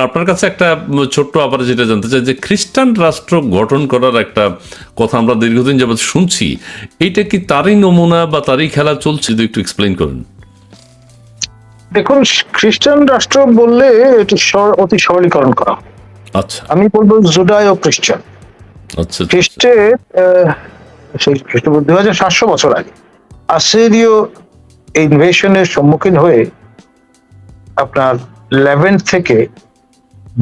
আর আপনার কাছে একটা ছোট্ট আবার যেটা জানতে চাই যে খ্রিস্টান রাষ্ট্র গঠন করার একটা কথা আমরা দীর্ঘদিন যাবৎ শুনছি এইটা কি তারই নমুনা বা তারই খেলা চলছে? যদি একটু এক্সপ্লেইন করেন। দেখুন খ্রিস্টান রাষ্ট্র বললে এটি অতি সরলীকরণ করা। আচ্ছা। আমি বলব জুডায় ও খ্রিস্টান। আচ্ছা খ্রিস্টে সেই খ্রিস্টপূর্ব দুই হাজার সাতশো বছর আগে আসিরীয় ইনভেশনের সম্মুখীন হয়ে আপনার লেভেন থেকে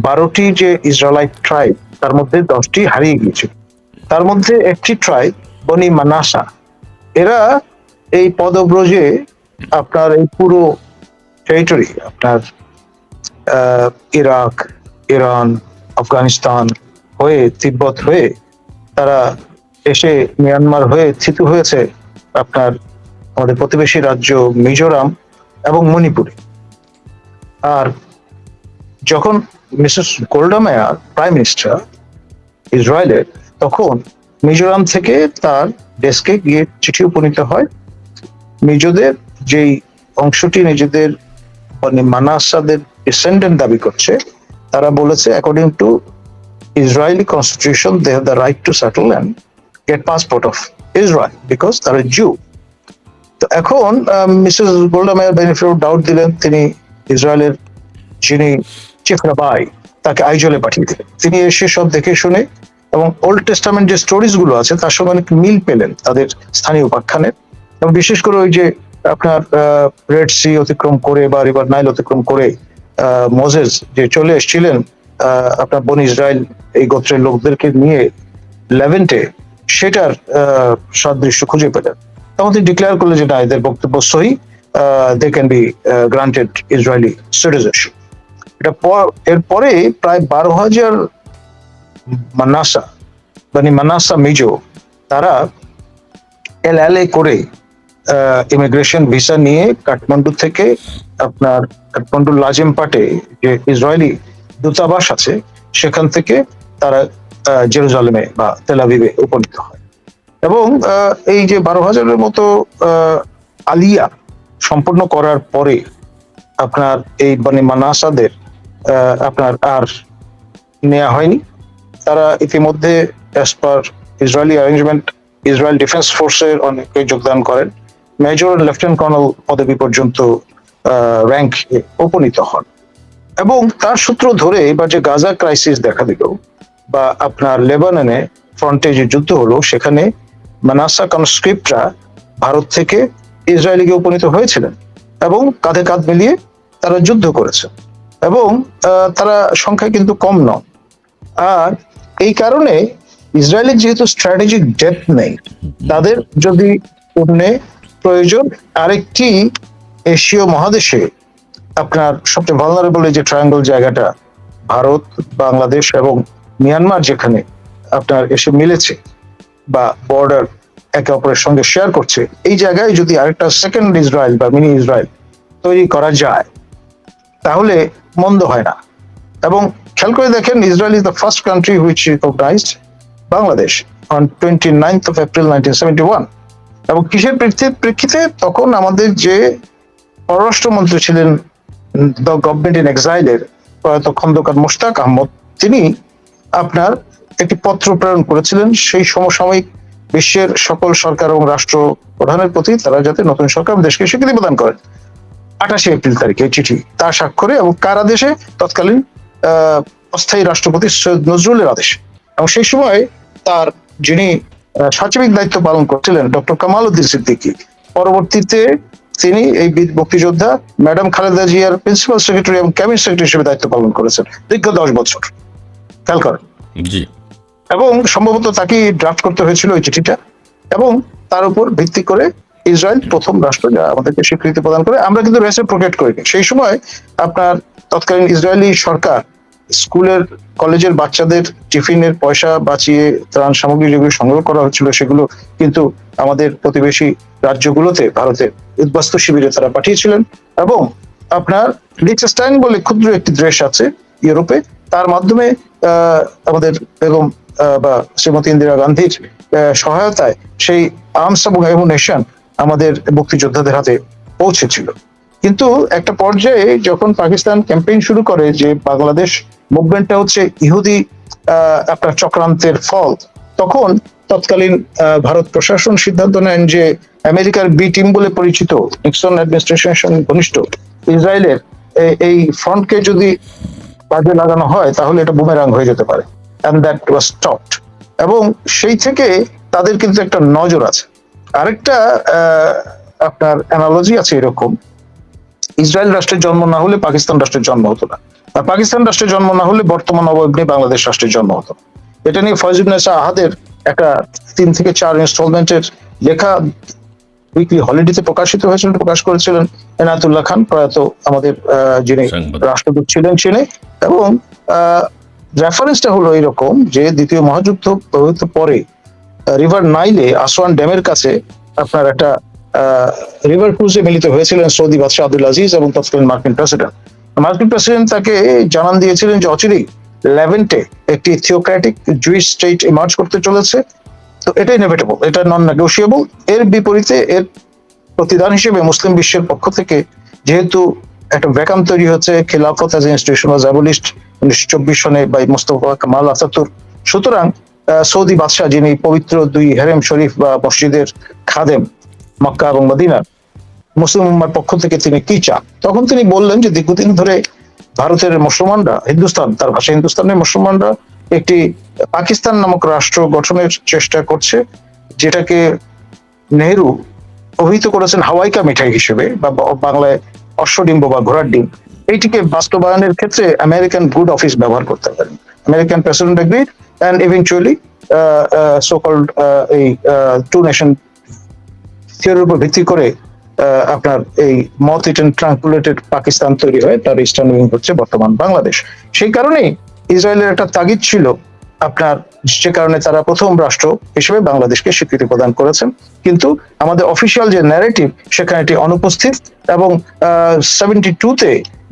বারোটি যে ইসরায়েলাইট ট্রাইব তার মধ্যে দশটি হারিয়ে গিয়েছিল তার মধ্যে একটি ট্রাইব বনি মানাসা। এরা এই পদব্রজে আপনার এই পুরো টেরিটরি আপনার ইরাক, ইরান, আফগানিস্তান হয়ে, তিব্বত হয়ে, তারা এসে মিয়ানমার হয়ে স্থিত হয়েছে আপনার আমাদের প্রতিবেশী রাজ্য মিজোরাম এবং মণিপুরে। আর যখন মিসেস গোল্ডামেয়ার প্রাইম মিনিস্টার ইসরায়েলের, তখন মিজোরাম থেকে তার ডেস্কে গিয়ে চিঠি উপনীত হয়। মিজোদের যেই অংশটি নিজেদের মানে মানাসাদের ডিসেন্ডেন্ট দাবি করছে, তারা বলেছে according to Israeli constitution they have the right to settle and get passport of Israel because তারা জু তো এখন মিসেস গোল্ডামেয়ার বেনিফিট ডাউট দিলেন, তিনি ইসরায়েলের যিনি চিফ রাবাই তাকে আইজলে পাঠিয়ে দিলেন। তিনি এসে সব দেখে শুনে এবং ওল্ড টেস্টামেন্ট যে স্টোরিজগুলো আছে, তার সঙ্গে অনেক মিল পেলেন তাদের স্থানীয় উপাখ্যানের। এবং বিশেষ করে ওই যে আপনার রেড সি অতিক্রম করে বা রিভার নাইল অতিক্রম করে মোজেস যে চলে এসেছিলেন আপনার বন ইসরায়েল এই গোত্রের লোকদেরকে নিয়ে লেভেন্টে সেটার সাদৃশ্য খুঁজে পেলেন। তখন তিনি ডিক্লেয়ার করলেন যে না, এদের বক্তব্য সহি they can be granted Israeli citizenship এটা পর- এরপরে প্রায় বারো হাজার মানাসা মানে মানাসা মিজো, তারা এল এল এ করে ইমিগ্রেশন ভিসা নিয়ে কাঠমান্ডু থেকে আপনার কাঠমান্ডুর লাজেমপাটে যে ইসরায়েলি দূতাবাস আছে, সেখান থেকে তারা জেরুজালেমে বা তেলাভিবে উপনীত হয়। এবং এই যে বারো হাজারের মতো আলিয়া সম্পূর্ণ করার পরে আপনার এই মানে মানাসাদের আপনার আর নেওয়া হয়নি। তারা ইতিমধ্যে as per Israeli arrangement Israel defence ফোর্সের অনেকে যোগদান করেন। মেজর লেফটেন্যান্ট কর্নেল পদবি পর্যন্ত র্যাঙ্ক উপনীত হন। এবং তার সূত্র ধরে এবার যে গাজা ক্রাইসিস দেখা দিল, বা আপনার লেবাননে ফ্রন্টে যে যুদ্ধ হলো, সেখানে মানাসা কনস্ক্রিপ্টরা ভারত থেকে ইসরায়েলিকে উপনীত হয়েছিলেন এবং কাঁধে কাঁধ মিলিয়ে তারা যুদ্ধ করেছে এবং তারা সংখ্যায় কিন্তু কম নয়। আর এই কারণে ইসরায়েলের যেহেতু স্ট্র্যাটেজিক ডেপথ নেই, তাদের যদি পণ্যে প্রয়োজন, আরেকটি এশীয় মহাদেশে আপনার সবচেয়ে ভালনারেবল যে ট্রায়াঙ্গল জায়গাটা, ভারত, বাংলাদেশ এবং মিয়ানমার যেখানে আপনার এসে মিলেছে বা বর্ডার একে অপরের সঙ্গে শেয়ার করছে, এই জায়গায় যদি আরেকটা সেকেন্ড ইসরায়েল বা মিনি ইসরায়েল তৈরি করা যায় তাহলে মন্দ হয় না। এবং খেয়াল করে দেখেন Israel is the first country which recognised Bangladesh on twenty ninth of April এবং কিসের প্রেক্ষিতে তখন আমাদের যে পররাষ্ট্রমন্ত্রী ছিলেন দ্য গভর্নমেন্ট ইন এক্সাইলের প্রয়াত খন্দকার মুশতাক আহমদ, তিনি আপনার একটি পত্র প্রেরণ করেছিলেন। সেই সমসাময়িক বিশ্বের সকল সরকার এবং রাষ্ট্র প্রধানের প্রতি তারা যাতে নতুন সরকার দেশকে স্বীকৃতি প্রদান করেন। আঠাশে এপ্রিল তারিখে চিঠি তার স্বাক্ষরে এবং কার আদেশে? তৎকালীন আহ, অস্থায়ী রাষ্ট্রপতি সৈয়দ নজরুলের আদেশ। এবং সেই সময় তার যিনি সচিবিক দায়িত্ব পালন করছিলেন ডক্টর কামাল উদ্দিন সিদ্দিকী পরবর্তীতে তিনি এই বীর মুক্তিযোদ্ধা ম্যাডাম খালেদা জিয়ার প্রিন্সিপাল সেক্রেটারি এবং ক্যাবিনেট সেক্রেটারি হিসেবে দায়িত্ব পালন করেছেন দীর্ঘ দশ বছর। খেয়াল করেন। জি। এবং সম্ভবত তাকে ড্রাফট করতে হয়েছিল ওই চিঠিটা এবং তার উপর ভিত্তি করে ইসরায়েল প্রথম রাষ্ট্র যা আমাদেরকে স্বীকৃতি প্রদান করে, আমরা কিন্তু রেসে রেসিপ্রোকেট করিনি। সেই সময় আপনার তৎকালীন ইসরায়েলি সরকার স্কুলের, কলেজের বাচ্চাদের টিফিনের পয়সা বাঁচিয়ে ত্রাণ সামগ্রী যেগুলো সংগ্রহ করা হচ্ছিল, সেগুলো কিন্তু আমাদের প্রতিবেশী রাজ্যগুলোতে ভারতের উদ্বাস্তু শিবিরে তারা পাঠিয়েছিলেন এবং আপনার লিচেস্টাইন বলে ক্ষুদ্র একটি দেশ আছে ইউরোপে, তার মাধ্যমে আমাদের বেগম বা শ্রীমতী ইন্দিরা গান্ধীর সহায়তায় সেই আর্মস এবং অ্যামুনেশন আমাদের মুক্তিযোদ্ধাদের হাতে পৌঁছেছিল। কিন্তু একটা পর্যায়ে যখন পাকিস্তান ক্যাম্পেইন শুরু করে যে বাংলাদেশ মুভমেন্টটা হচ্ছে ইহুদি আপনার চক্রান্তের ফল, তখন তৎকালীন ভারত প্রশাসন সিদ্ধান্ত নেন যে আমেরিকার বি টিম বলে পরিচিত নিক্সন অ্যাডমিনিস্ট্রেশনের সঙ্গে ঘনিষ্ঠ ইসরায়েলের এই ফ্রন্টকে যদি কাজে লাগানো হয়, তাহলে এটা বুমেরাং হয়ে যেতে পারে। অ্যান্ড দ্যাট ওয়াজ স্টপড এবং সেই থেকে তাদের কিন্তু একটা নজর আছে। আরেকটা আপনার অ্যানালজি আছে এরকম। ইসরায়েল রাষ্ট্রের জন্ম না হলে পাকিস্তান রাষ্ট্রের জন্ম হতো না। আর পাকিস্তান রাষ্ট্রের জন্ম না হলে বর্তমান অবয়ব বাংলাদেশ রাষ্ট্রের জন্ম হতো। এটা নিয়ে ফয়জুবনেসা আহাদের একটা তিন থেকে চার ইনস্টলমেন্টের লেখা উইকলি হলিডেতে প্রকাশিত হয়েছিল প্রকাশ করেছিলেন এনায়তুল্লাহ খান প্রয়াত আমাদের আহ, যিনি রাষ্ট্রদূত ছিলেন চিনে এবং রেফারেন্সটা হলো এরকম যে দ্বিতীয় মহাযুদ্ধ প্রভাবিত পরে রিভার নাইলে আসওয়ান ড্যামের কাছে আপনার একটা রিভার ক্রুজে মিলিত হয়েছিলেন সৌদি বাদশাহ আব্দুল আজিজ এবং তৎকালীন মার্কিন প্রেসিডেন্ট মার্কিন প্রেসিডেন্ট তাকে জানান দিয়েছিলেন যে অচিরেই লেভেন্টে একটি থিওক্রেটিক জুইস স্টেট ইমার্জ করতে চলেছে। তো এটা ইনএভিটেবল এটা নন নেগোসিয়েবল এর বিপরীতে এর প্রতিদান হিসেবে মুসলিম বিশ্বের পক্ষ থেকে যেহেতু একটা ভ্যাকাম তৈরি হচ্ছে, খেলাফত অ্যাজ ইনস্টিটিউশন ওয়াজ অ্যাবলিশড উনিশশো চব্বিশ সনে বাই মুস্তফা কামাল আতাতুর। সুতরাং সৌদি বাদশাহ যিনি পবিত্র দুই হেরেম শরীফ বা মসজিদের খাদেম মক্কা এবং মদিনার মুসলিম পক্ষ থেকে তিনি কি চান? তখন তিনি বললেন যে দীর্ঘদিন ধরে ভারতের মুসলমানরা, হিন্দুস্তান, তার ভাষা হিন্দুস্তানের মুসলমানরা একটি পাকিস্তান নামক রাষ্ট্র গঠনের চেষ্টা করছে, যেটাকে নেহেরু অভিহিত করেছেন হাওয়াইকা মিঠাই হিসেবে বা বাংলায় অশ্বডিম্ব বা ঘোড়ার ডিম। এইটিকে বাস্তবায়নের ক্ষেত্রে আমেরিকান গুড অফিস ব্যবহার করতে পারেন। American president agreed and eventually so called এই টু নেশন থিওরির উপর ভিত্তি করে আপনার এই মথ ইটেন ট্রাঙ্কুলেটেড পাকিস্তান তৈরি হয় তার ইস্টার্ন উইং হচ্ছে বর্তমান বাংলাদেশ। সেই কারণেই ইসরায়েলের একটা তাগিদ ছিল আপনার, যে কারণে তারা প্রথম রাষ্ট্র হিসেবে বাংলাদেশকে স্বীকৃতি প্রদান করেছেন। কিন্তু আমাদের অফিসিয়াল যে ন্যারেটিভ সেখানে এটি অনুপস্থিত এবং সেভেন্টি টুতে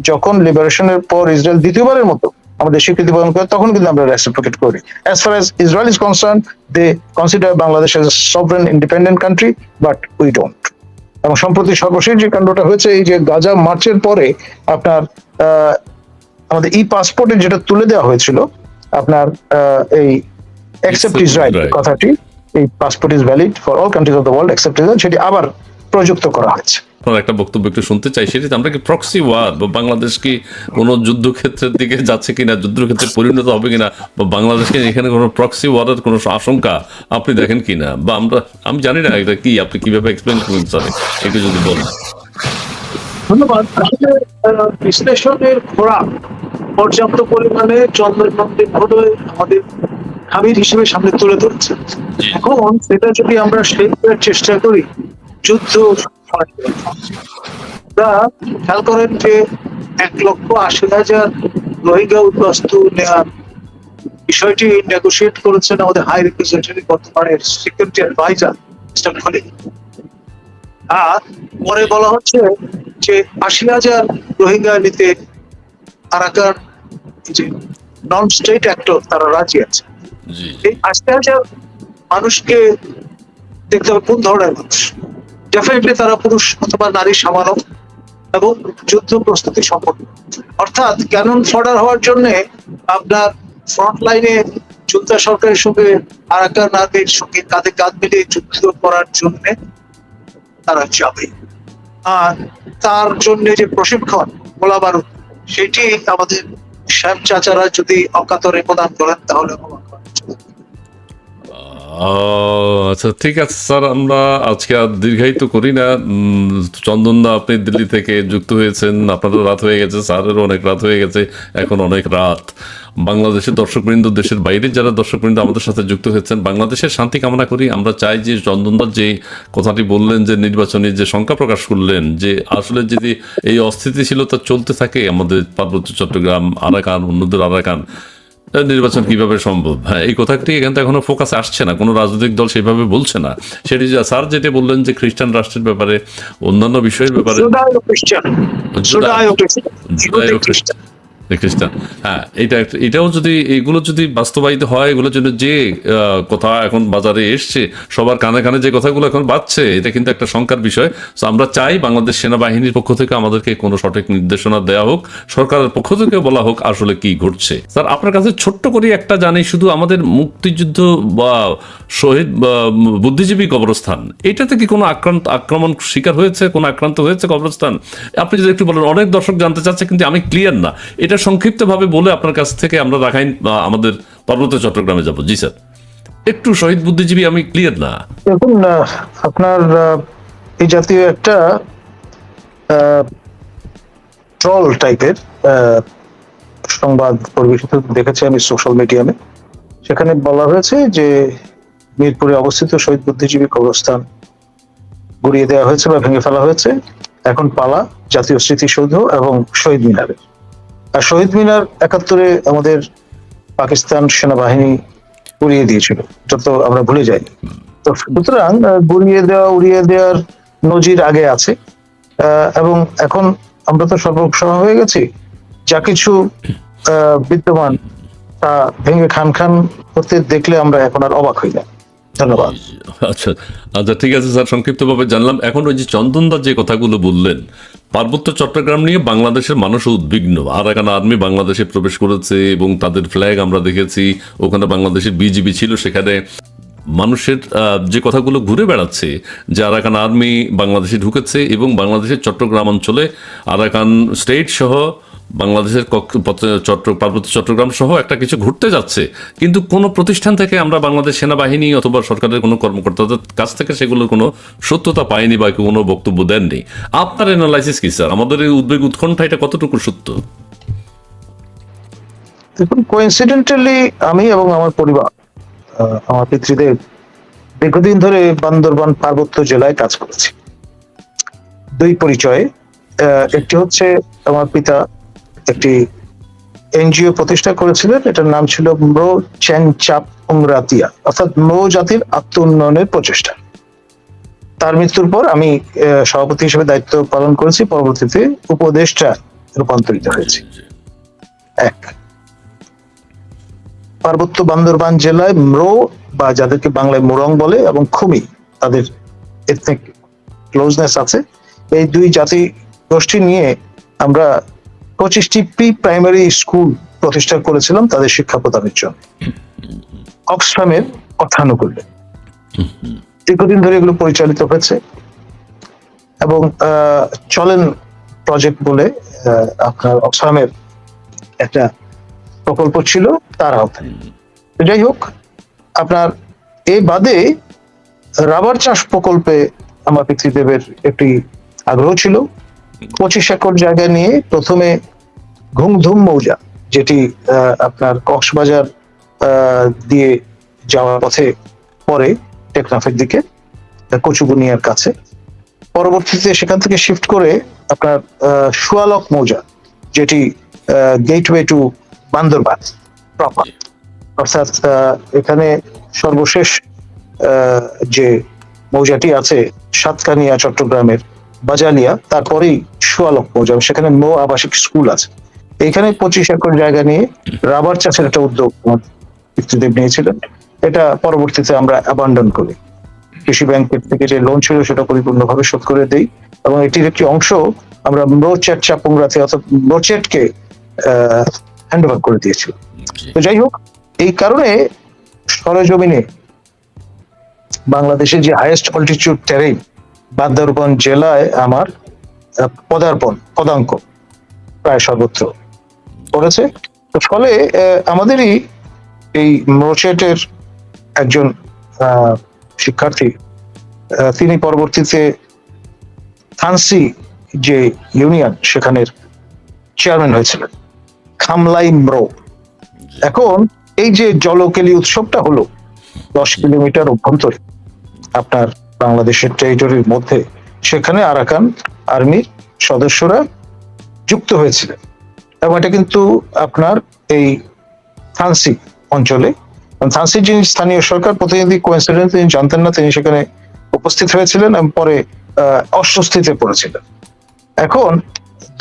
যখন লিবারেশনের পর ইসরায়েল দ্বিতীয়বারের মতো আমাদের স্বীকৃতি প্রদান করে তখন কিন্তু আমরা রেসিপ্রোকেট করি। As far as Israel is concern they consider Bangladesh as sovereign independent country but we don't এবং সম্প্রতি সর্বশেষ যে কাণ্ডটা হয়েছে এই যে গাজা মার্চের পরে আপনার আহ, আমাদের ই পাসপোর্টে যেটা তুলে দেওয়া হয়েছিল আপনার এই অ্যাকসেপ্ট ইসরায়েল কথাটি এই passport is valid for all countries of the world except Israel সেটি আবার প্রযুক্ত করা হয়েছে আপনার একটা বক্তব্য একটু শুনতে চাই সেটি আমরা কি প্রক্সি ওয়ার বা বাংলাদেশ কি কোনো যুদ্ধক্ষেত্রের দিকে যাচ্ছে কিনা যুদ্ধক্ষেত্রে পরিণত হবে কিনা বা বাংলাদেশকে এখানে কোনো প্রক্সি ওয়ারের কোনো আশঙ্কা আপনি দেখেন কিনা? বা আমরা আমি জানি না এটা কি আপনি কীভাবে এক্সপ্লেন করবেন স্যার একটু যদি বলেন। ধন্যবাদ। বিশ্লেষণের খোরাক পর্যাপ্ত পরিমাণে চন্দ্রের নন্দিন ঘটে আমাদের হাবির হিসেবে সামনে তুলে ধরছে এখন সেটা যদি আমরা শেষ করার চেষ্টা করি যুদ্ধ খেয়াল করেন যে এক লক্ষ আশি হাজার রোহিঙ্গা বস্তু নেওয়ার বিষয়টি নেগোসিয়েট করেছেন আমাদের হাই রিপ্রেজেন্টেটিভ বর্তমানের সিকিউরিটি অ্যাডভাইজার মিস্টার খলিল আর পরে বলা হচ্ছে যে আশি হাজার রোহিঙ্গা নিতে আরাকান যে নন স্টেট অ্যাক্টর তারা রাজি আছে। এই আশি হাজার মানুষকে দেখতে হবে কোন ধরনের মানুষ? ডেফিনেটলি তারা পুরুষ অথবা নারী সামান্য এবং যুদ্ধ প্রস্তুতি সম্পন্ন। অর্থাৎ ক্যানন ফডার হওয়ার জন্য আপনার ফ্রন্ট লাইনে যোদ্ধা সরকারের সঙ্গে আরাকান আর্মির সঙ্গে কাঁধে কাঁধ মিলিয়ে যুদ্ধ করার জন্য তারা যাবে। আর তার জন্য যে প্রশিক্ষণ গোলা বারুদ, সেটি আমাদের শ্যাম চাচারা যদি অকাতরে প্রদান করেন তাহলে আচ্ছা ঠিক আছে, স্যার, আমরা আজকে আর দীর্ঘায়িত করি না। চন্দনদা আপনি দিল্লি থেকে যুক্ত হয়েছেন, আপনারও রাত হয়ে গেছে, স্যারেরও অনেক রাত হয়ে গেছে, এখন অনেক রাত। বাংলাদেশের দর্শকবৃন্দ, দেশের বাইরে যারা দর্শকবৃন্দ আমাদের সাথে যুক্ত হয়েছেন, বাংলাদেশের শান্তি কামনা করি। আমরা চাই যে চন্দনদার যে কথাটি বললেন, যে নির্বাচনী যে শঙ্কা প্রকাশ করলেন, যে আসলে যদি এই অস্থিতিশীলতা চলতে থাকে আমাদের পার্বত্য চট্টগ্রাম, আরাকান, অন্যদের আরাকান নির্বাচন কীভাবে সম্ভব? হ্যাঁ এই কথাটি এখান থেকে এখনও ফোকাস আসছে না। কোনো রাজনৈতিক দল সেভাবে বলছে না। সেটি যে স্যার যেটি বললেন যে খ্রিস্টান রাষ্ট্রের ব্যাপারে অন্যান্য বিষয়ের ব্যাপারে খ্রিস্টান। হ্যাঁ এটা এটাও যদি, এগুলো যদি বাস্তবায়িত হয় এগুলোর জন্য যে কথা এখন বাজারে এসছে, সবার কানে কানে যে কথাগুলো এখন এটা কিন্তু একটা শঙ্কার বিষয়। তো আমরা চাই বাংলাদেশ সেনাবাহিনীর পক্ষ থেকে আমাদেরকে কোনো সঠিক নির্দেশনা দেওয়া হোক, সরকারের পক্ষ থেকে বলা হোক আসলে কি ঘটছে। স্যার আপনার কাছে ছোট্ট করে একটা জানি, শুধু আমাদের মুক্তিযুদ্ধ বা শহীদ বুদ্ধিজীবী কবরস্থান, এটাতে কি কোনো আক্রান্ত, আক্রমণ শিকার হয়েছে, কোনো আক্রান্ত হয়েছে কবরস্থান? আপনি যদি একটু বলেন, অনেক দর্শক জানতে চাচ্ছে, কিন্তু আমি ক্লিয়ার না। এটা সংক্ষিপ্তভাবে বলে আপনার কাছ থেকে আমরা রাখাইন আমাদের পার্বত্য চট্টগ্রামে যাব। জি, স্যার। একটু শহীদ বুদ্ধিজীবী, আমি ক্লিয়ার না। দেখুন আপনার এই জাতীয় একটা ট্রল টাইপের সংবাদ পরিবেশিত দেখেছি আমি সোশ্যাল মিডিয়ামে সেখানে বলা হয়েছে যে মিরপুরে অবস্থিত শহীদ বুদ্ধিজীবী কবরস্থান গুড়িয়ে দেওয়া হয়েছে বা ভেঙে ফেলা হয়েছে। এখন পালা, জাতীয় স্মৃতিসৌধ এবং শহীদ মিনারের আর শহীদ মিনার একাত্তরে আমাদের পাকিস্তান সেনাবাহিনী উড়িয়ে দিয়েছিল। যত আমরা ভুলে যাই। তো সুতরাং গুড়িয়ে দেওয়া, উড়িয়ে দেওয়ার নজির আগে আছে। এবং এখন আমরা তো সর্বসময় হয়ে গেছি। যা কিছু বিদ্যমান তা ভেঙে খান খান করতে দেখলে আমরা এখন আর অবাক হই না। ধন্যবাদ। আচ্ছা আচ্ছা ঠিক আছে স্যার, সংক্ষিপ্তভাবে জানলাম। এখন ওই যে চন্দনদার যে কথাগুলো বললেন, পার্বত্য চট্টগ্রাম নিয়ে বাংলাদেশের মানুষ উদ্বিগ্ন। আরাকান আর্মি বাংলাদেশে প্রবেশ করেছে এবং তাদের ফ্ল্যাগ আমরা দেখেছি। ওখানে বাংলাদেশের বিজিবি ছিল, সেখানে মানুষের যে কথাগুলো ঘুরে বেড়াচ্ছে, যে আরাকান আর্মি বাংলাদেশে ঢুকেছে এবং বাংলাদেশের চট্টগ্রাম অঞ্চলে আরাকান স্টেট সহ বাংলাদেশের পার্বত্য চট্টগ্রাম সহ একটা কিছু ঘুরতে যাচ্ছে। কিন্তু কোনো প্রতিষ্ঠান থেকে আমরা বাংলাদেশ সেনাবাহিনী অথবা সরকারের কোনো কর্মকর্তাদের কাছ থেকে সেগুলোর কোনো সত্যতা পাইনি বা কোনো বক্তব্য দেননি। আপনার অ্যানালাইসিস কি স্যার আমাদের এই উদ্বেগ উৎকণ্ঠা, এটা কতটুকু সত্য? দেখুন কোইন্সিডেন্টালি আমি এবং আমার পরিবার আমার পিতৃদেব দীর্ঘদিন ধরে বান্দরবান পার্বত্য জেলায় কাজ করেছি। দুই পরিচয়ে একটি হচ্ছে আমার পিতা একটি এনজিও প্রতিষ্ঠা করেছিলেন। এটার নাম ছিল ম্রো চ্যাং চাপ উংরাতিয়া, অর্থাৎ ম্রো জাতির আত্ম উন্নয়নের প্রচেষ্টা। তার মৃত্যুর পর আমি সভাপতি হিসেবে দায়িত্ব পালন করেছি। পরবর্তীতে উপদেষ্টা রূপান্তরিত হয়েছি। এক। পার্বত্য বান্দরবান জেলায় ম্রো বা যাদেরকে বাংলায় মোরং বলে, এবং খুমি, তাদের এথনিক ক্লোজনেস আছে। এই দুই জাতি গোষ্ঠী নিয়ে আমরা পঁচিশটি প্রি প্রাইমারি স্কুল প্রতিষ্ঠা করেছিলাম তাদের শিক্ষা প্রদানের জন্য। অক্সফামের অর্থানুকূল্যে। দীর্ঘদিন ধরে এগুলো পরিচালিত হয়েছে এবং চলেন প্রজেক্ট বলে আপনার অক্সফামের একটা প্রকল্প ছিল তার আওতায়। যাই হোক, আপনার এ বাদে রাবার চাষ প্রকল্পে আমার পিতৃদেবের একটি আগ্রহ ছিল। পঁচিশ একর জায়গা নিয়ে প্রথমে ঘুমধুম মৌজা, যেটি আপনার কক্সবাজার দিয়ে যাওয়ার পথে পরে টেকনাফের দিকে কচুবুনিয়ার কাছে। পরবর্তীতে সেখান থেকে শিফট করে আপনার সুয়ালক মৌজা, যেটি গেটওয়ে টু বান্দরবান প্রপার অর্থাৎ এখানে সর্বশেষ যে মৌজাটি আছে সাতকানিয়া চট্টগ্রামের বাজালিয়া তারপরেই সুয়ালক মৌজা সেখানে মৌ আবাসিক স্কুল আছে। এখানে পঁচিশ একর জায়গা নিয়ে রাবার চাষের একটা উদ্যোগ পিতৃদেব নিয়েছিলেন। এটা পরবর্তীতে আমরা অ্যাবান্ডন করি। কৃষি ব্যাংকের থেকে যে লোন ছিল সেটা পরিপূর্ণভাবে শোধ করে দেই এবং এটির একটি অংশ আমরা মোচেট চাপুংরাতে অর্থাৎ মোচেটকে হ্যান্ড ওভার করে দিয়েছিল তো যাই হোক এই কারণে সরজমিনে বাংলাদেশের যে হাইয়েস্ট অল্টিটিউড টেরেন বান্দরবান জেলায় আমার পদার্পণ, পদাঙ্ক প্রায় সর্বত্র তো ফলে আমাদেরই এই মোচেটের একজন শিক্ষার্থী তিনি পরবর্তীতে থানসি যে ইউনিয়ন সেখানের চেয়ারম্যান হয়েছিলেন, খামলাই ম্রো। এখন এই যে জলকেলি উৎসবটা হলো দশ কিলোমিটার অভ্যন্তরে আপনার বাংলাদেশের টেরিটরির মধ্যে সেখানে আরাকান আর্মির সদস্যরা যুক্ত হয়েছিলেন। এবং এটা কিন্তু আপনার এই থানসি অঞ্চলে। থানসির যিনি স্থানীয় সরকার, প্রতিনিধি কোয়েন্সিডেন্ট তিনি জানতেন না, তিনি সেখানে উপস্থিত হয়েছিলেন এবং পরে অস্বস্তিতে পড়েছিলেন। এখন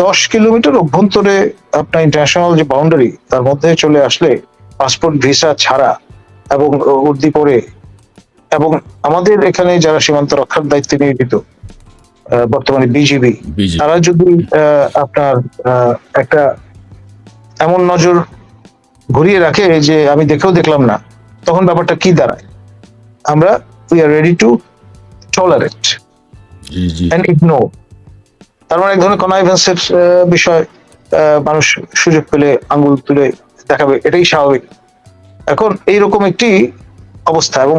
দশ কিলোমিটার অভ্যন্তরে আপনার ইন্টারন্যাশনাল যে বাউন্ডারি তার মধ্যে চলে আসলে পাসপোর্ট ভিসা ছাড়া এবং উর্দি পরে এবং আমাদের এখানে যারা সীমান্ত রক্ষার দায়িত্বে নিয়োজিত বর্তমানে বিজিবি বিজেপি তারা যদি আহ, আপনার একটা এমন নজর ঘুরিয়ে রাখে যে আমি দেখেও দেখলাম না তখন ব্যাপারটা কি দাঁড়ায়? আমরা we are ready to tolerate and ignore তার মানে এক ধরনের কনাইভেন্সের বিষয় মানুষ সুযোগ পেলে আঙ্গুল তুলে দেখাবে এটাই স্বাভাবিক। এখন এইরকম একটি অবস্থা এবং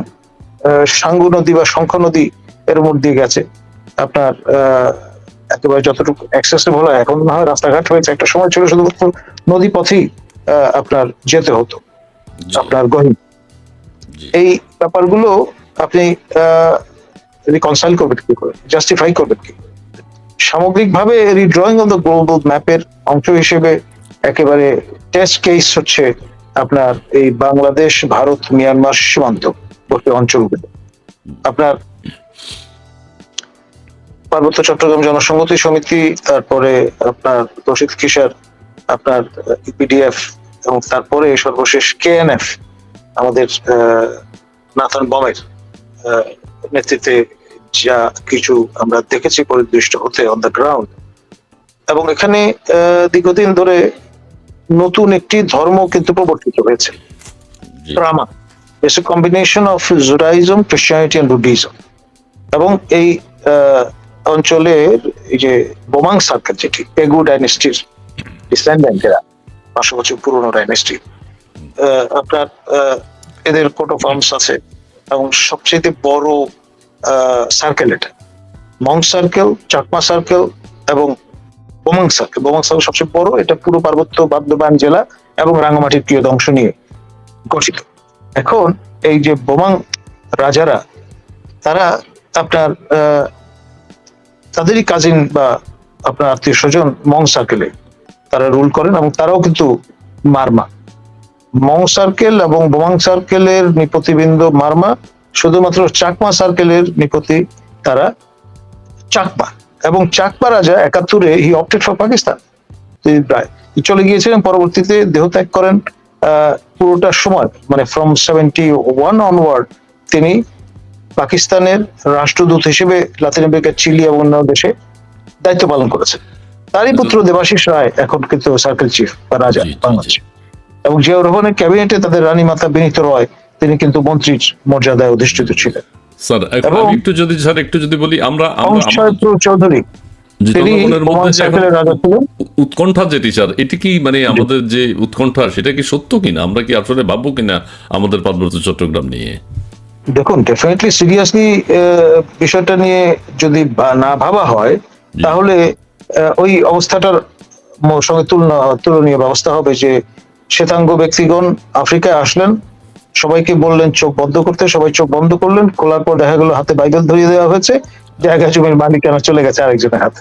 সাঙ্গু নদী বা শঙ্খ নদী এর উপর দিয়ে গেছে। আপনার আহ, একেবারে যতটুকু অ্যাক্সেসেবল হয় এখন না হয় রাস্তাঘাট হয়েছে একটা সময় ছিল শুধুমাত্র নদী পথেই আহ, আপনার যেতে হতো আপনার গহীন। এই ব্যাপারগুলো আপনি রিকনসাইল করবেন কি করে? জাস্টিফাই করবেন কি সামগ্রিকভাবে রিড্রয়িং অফ দ্য গ্লোবাল ম্যাপের অংশ হিসেবে একেবারে টেস্ট কেস হচ্ছে আপনার এই বাংলাদেশ ভারত মিয়ানমার সীমান্ত। বর্তী অঞ্চলগুলো আপনার পার্বত্য চট্টগ্রাম জনসংহতি সমিতি তারপরে আপনার তৌশিদ কিশোর আপনার ইপিডিএফ এবং তারপরে সর্বশেষ কেএনএফ আমাদের নাথান বমের নেতৃত্বে যা কিছু আমরা দেখেছি পরিদৃষ্ট হতে অন দ্য গ্রাউন্ড এবং এখানে আহ, দীর্ঘদিন ধরে নতুন একটি ধর্ম কিন্তু প্রবর্তিত হয়েছে। জি। It's a combination of Judaism Christianity and Buddhism এবং এই অঞ্চলের এই যে বোমাং সার্কেল যেটি, পেগু ডাইনেস্টির ডিসেন্ডেন্টেরা পাঁচশো বছর পুরনো ডাইনেস্টি আপনার এদের কোট অফ আর্মস আছে। এবং সবচেয়ে বড় সার্কেল এটা। মং সার্কেল চাকমা সার্কেল এবং বোমাং সার্কেল বোমাং সার্কেল সবচেয়ে বড়, এটা পুরো পার্বত্য বাদ্যবান জেলা এবং রাঙ্গামাটির প্রিয় অংশ নিয়ে গঠিত। এখন এই যে বোমাং রাজারা, তারা আপনার তাদেরই কাজিন বা আপনার আত্মীয় স্বজন মং সার্কেলে তারা রুল করেন এবং তারাও কিন্তু মারমা। মং সার্কেল এবং বোমাং সার্কেলের নিপতিবৃন্দ মারমা, শুধুমাত্র চাকমা সার্কেলের নিপতি তারা চাকমা। এবং চাকমা রাজা একাত্তরে হি অপটেড ফর পাকিস্তান তিনি প্রায় চলে গিয়েছিলেন, পরবর্তীতে দেহত্যাগ করেন। পুরোটা সময় মানে ফ্রম সেভেন্টি ওয়ান অনওয়ার্ড তিনি পাকিস্তানের রাষ্ট্রদূত হিসেবে লাতিন আমেরিকা চিলি এবং অন্যান্য দেশে দায়িত্ব পালন করেছেন। তারই পুত্র দেবাশিস রায় এখন কিন্তু সার্কেল চিফ বা রাজা। বাংলাদেশে। এবং জিয়াউর রহমানের ক্যাবিনেটে তাদের রানী মাতা বিনীত রয় তিনি কিন্তু মন্ত্রীর মর্যাদায় অধিষ্ঠিত ছিলেন। স্যার একটু যদি স্যার একটু যদি বলি আমরা আমরা চৌধুরী উৎকণ্ঠা যেটি স্যার এটি কি মানে আমাদের যে উৎকণ্ঠা সেটা কি সত্য কিনা? আমরা কি আসলে ভাববো কিনা আমাদের পার্বত্য চট্টগ্রাম নিয়ে? দেখুন ডেফিনেটলি সিরিয়াসলি বিষয়টা নিয়ে যদি না ভাবা হয় তাহলে ওই অবস্থাটার সঙ্গে তুলনা তুলনীয় ব্যবস্থা হবে যে শ্বেতাঙ্গ ব্যক্তিগণ আফ্রিকায় আসলেন সবাইকে বললেন চোখ বন্ধ করতে সবাই চোখ বন্ধ করলেন খোলার পর দেখা গেল হাতে বাইবেল ধরিয়ে দেওয়া হয়েছে জায়গা জমির মালিকানা চলে গেছে আরেকজনের হাতে।